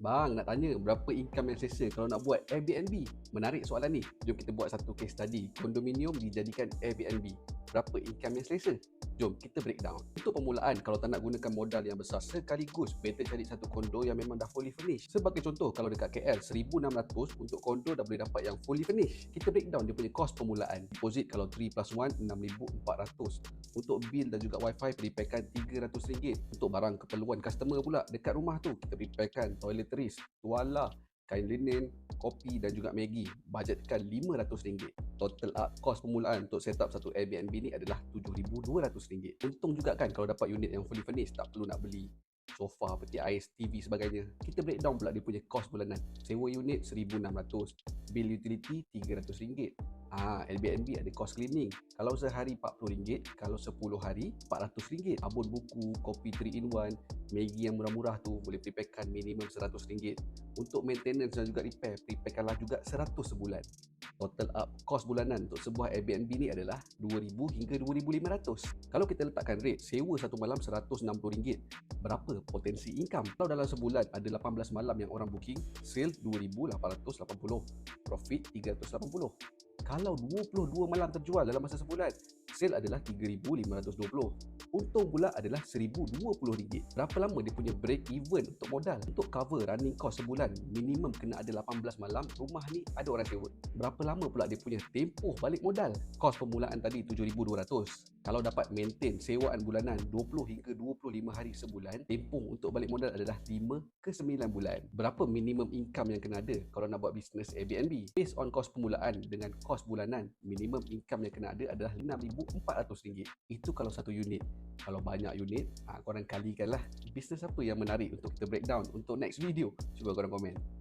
Bang, nak tanya berapa income yang selesa kalau nak buat Airbnb? Menarik soalan ni. Jom kita buat satu case study. Kondominium dijadikan Airbnb. Berapa income yang selesa? Jom kita breakdown. Untuk permulaan, kalau tak nak gunakan modal yang besar sekaligus, better cari satu kondo yang memang dah fully furnished. Sebagai contoh, kalau dekat KL, 1,600 untuk kondo dah boleh dapat yang fully furnished. Kita breakdown dia punya cost permulaan. Deposit kalau 3 plus 1, 6,400. Untuk bil dan juga wifi, preparekan RM300. Untuk barang keperluan customer pula, dekat rumah tu, kita preparekan toiletries, tuala, kain linen, kopi dan juga Maggi. Bajetkan RM500. Total up kos permulaan untuk set up satu Airbnb ni adalah RM7,200. Untung juga kan kalau dapat unit yang fully furnished, tak perlu nak beli sofa, peti ais, TV sebagainya. Kita breakdown pula dia punya kos bulanan. Sewa unit RM1,600. Bil utility RM300. Ah, Airbnb ada kos cleaning. Kalau sehari RM40, kalau 10 hari RM400. Abon buku, kopi 3 in 1, Maggi yang murah-murah tu boleh preparekan minimum RM100. Untuk maintenance dan juga repair, preparekanlah juga RM100 sebulan. Total up kos bulanan untuk sebuah Airbnb ni adalah RM2,000 hingga RM2,500. Kalau kita letakkan rate sewa satu malam RM160, berapa potensi income? Kalau dalam sebulan ada 18 malam yang orang booking, sale RM2,880, profit RM380. Kalau 22 malam terjual dalam masa sebulan, sale adalah RM3,520. Untung pula adalah RM1,020. Berapa lama dia punya break even untuk modal? Untuk cover running cost sebulan, minimum kena ada 18 malam, rumah ni ada orang sewa. Berapa lama pula dia punya tempoh balik modal? Kos permulaan tadi RM7,200. Kalau dapat maintain sewaan bulanan 20 hingga 25 hari sebulan, tempoh untuk balik modal adalah 5 ke 9 bulan. Berapa minimum income yang kena ada kalau nak buat bisnes Airbnb? Based on kos permulaan dengan kos bulanan, minimum income yang kena ada adalah RM6,400. Itu kalau satu unit. Kalau banyak unit, ha, korang kalikanlah bisnes apa yang menarik untuk kita breakdown untuk next video. Cuba korang komen.